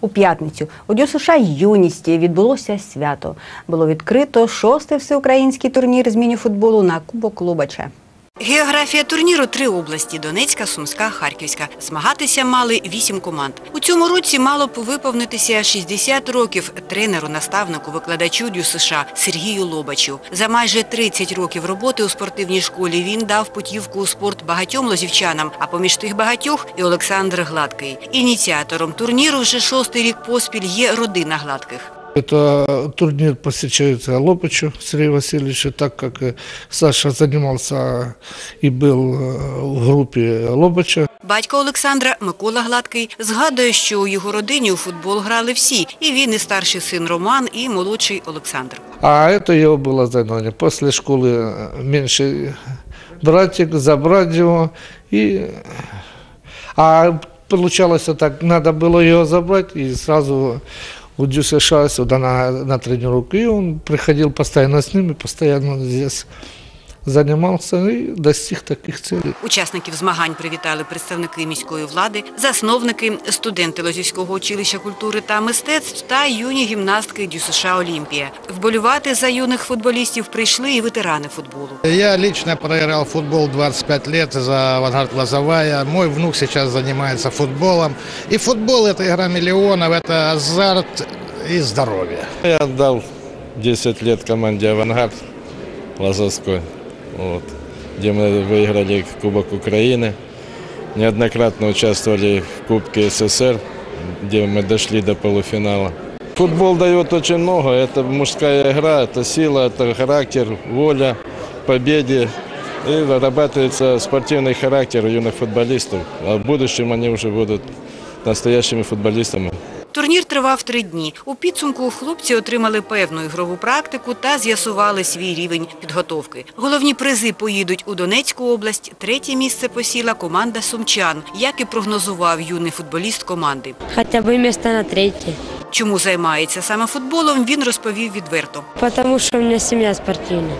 У п'ятницю у Дюсуша юністі відбулося свято. Було відкрито шостий всеукраїнський турнір з міні-футболу на Кубок Лубача. Географія турніру три області – Донецька, Сумська, Харківська. Змагатися мали вісім команд. У цьому році мало б виповнитися 60 років тренеру, наставнику, викладачу ДЮСШ Сергію Лобачу. За майже 30 років роботи у спортивній школі він дав путівку у спорт багатьом лозівчанам, а поміж тих багатьох і Олександр Гладкий. Ініціатором турніру вже шостий рік поспіль є родина Гладких. Это турнир посвящается Лопачу Сергею Васильевичу, так как э, Саша занимался и был э, в группе Лобача. Батько Олександра Микола Гладкий згадує, що у його родині у футбол грали всі. І він, і старший син Роман, і молодший Олександр. А это его было занятие. После школы э, меньший братик, забрать его. И... А получалось так, надо было его забрать и у ДЮСШ сюда на, на тренировку. И он приходил постоянно с ними, постоянно здесь занимался и достиг таких целей. Учасників змагань привітали представники міської влади, засновники, студенти Лозівського училища культури та мистецтв та юні гімнастки ДЮСШ Олімпія. Вболювати за юних футболістів прийшли і ветерани футболу. Я лично проиграл футбол 25 лет за «Авангард Лозовая». Мой внук сейчас занимается футболом. И футбол – это игра миллионов, это азарт и здоровье. Я отдал 10 лет команде «Авангард» Лазовской, вот, где мы выиграли Кубок Украины. Неоднократно участвовали в Кубке СССР, где мы дошли до полуфинала. Футбол дает очень много. Это мужская игра, это сила, это характер, воля, к победе. И вырабатывается спортивный характер у юных футболистов. А в будущем они уже будут настоящими футболистами. Турнір тривав три дні. У підсумку хлопці отримали певну ігрову практику та з'ясували свій рівень підготовки. Головні призи поїдуть у Донецьку область. Третє місце посіла команда сумчан, як і прогнозував юний футболіст команди. Хотя бы место на третье. Чому займається саме футболом, він розповів відверто. Потому что у меня семья спортивная.